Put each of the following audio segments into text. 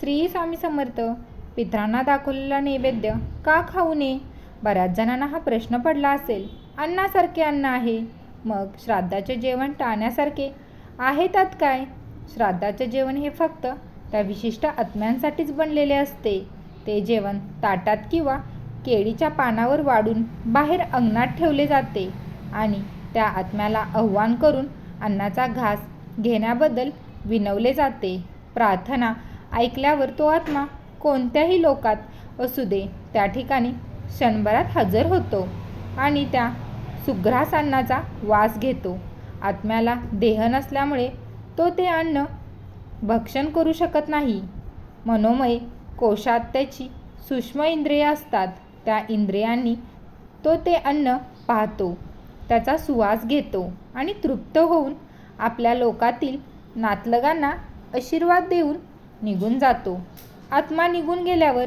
श्री स्वामी समर्थ पितरांना दाखवलेला नैवेद्य का खाऊ नये? बऱ्याच जणांना हा प्रश्न पडला असेल. अन्नासारखे अन्न आहे. मग श्राद्धाचे जेवण टाळण्यासारखे आहे त्यात काय? श्राद्धाचे जेवण हे फक्त त्या विशिष्ट आत्म्यांसाठीच बनलेले असते. ते जेवण ताटात किंवा केळीच्या पानावर वाढून बाहेर अंगणात ठेवले जाते आणि त्या आत्म्याला आव्हान करून अन्नाचा घास घेण्याबद्दल विनवले जाते. प्रार्थना ऐकल्यावर तो आत्मा कोणत्याही लोकात असू दे त्या ठिकाणी क्षणभरात हजर होतो आणि त्या सुग्रास अन्नाचा वास घेतो. आत्म्याला देह नसल्यामुळे तो ते अन्न भक्षण करू शकत नाही. मनोमय कोशात त्याची सूक्ष्म इंद्रिय असतात. त्या इंद्रियांनी तो ते अन्न पाहतो त्याचा सुवास घेतो आणि तृप्त होऊन आपल्या लोकातील नातलगांना आशीर्वाद देऊन निघून जातो. आत्मा निघून गेल्यावर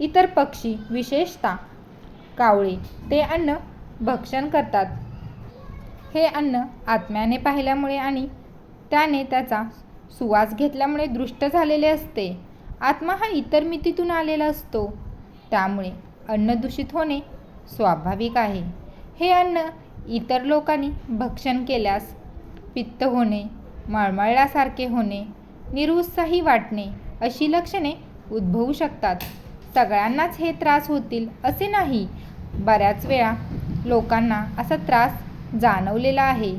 इतर पक्षी विशेषतः कावळे ते अन्न भक्षण करतात. हे अन्न आत्म्याने पाहिल्यामुळे आणि त्याने त्याचा सुवास घेतल्यामुळे दृष्ट झालेले असते. आत्मा हा इतर मितीतून आलेला असतो. त्यामुळे अन्न दूषित होणे स्वाभाविक आहे. हे अन्न इतर लोकांनी भक्षण केल्यास पित्त होणे मळमळल्यासारखे होणे निरुत्साही वाटणे अशी लक्षणे उद्भवू शकतात. सगळ्यांनाच हे त्रास होतील असे नाही. बऱ्याच वेळा लोकांना असा त्रास जाणवलेला आहे.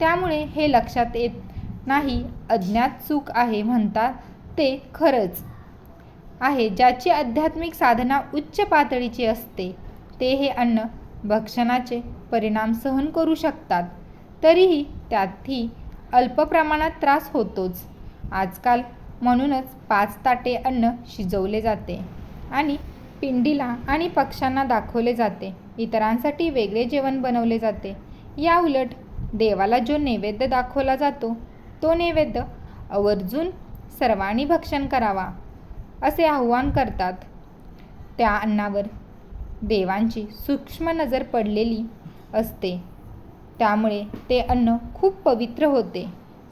त्यामुळे हे लक्षात येत नाही अज्ञात चूक आहे म्हणतात ते खरंच आहे. ज्याची आध्यात्मिक साधना उच्च पातळीची असते ते हे अन्न भक्षणाचे परिणाम सहन करू शकतात. तरीही त्यातही अल्प प्रमाणात त्रास होतोच. आजकाल म्हणूनच पाच ताटे अन्न शिजवले जाते आणि पिंडीला आणि पक्ष्यांना दाखवले जाते. इतरांसाठी वेगळे जेवण बनवले जाते. या उलट देवाला जो नैवेद्य दाखवला जातो तो नैवेद्य आवर्जून सर्वांनी भक्षण करावा असे आव्हान करतात. त्या अन्नावर देवांची सूक्ष्म नजर पडलेली असते. त्यामुळे ते अन्न खूप पवित्र होते.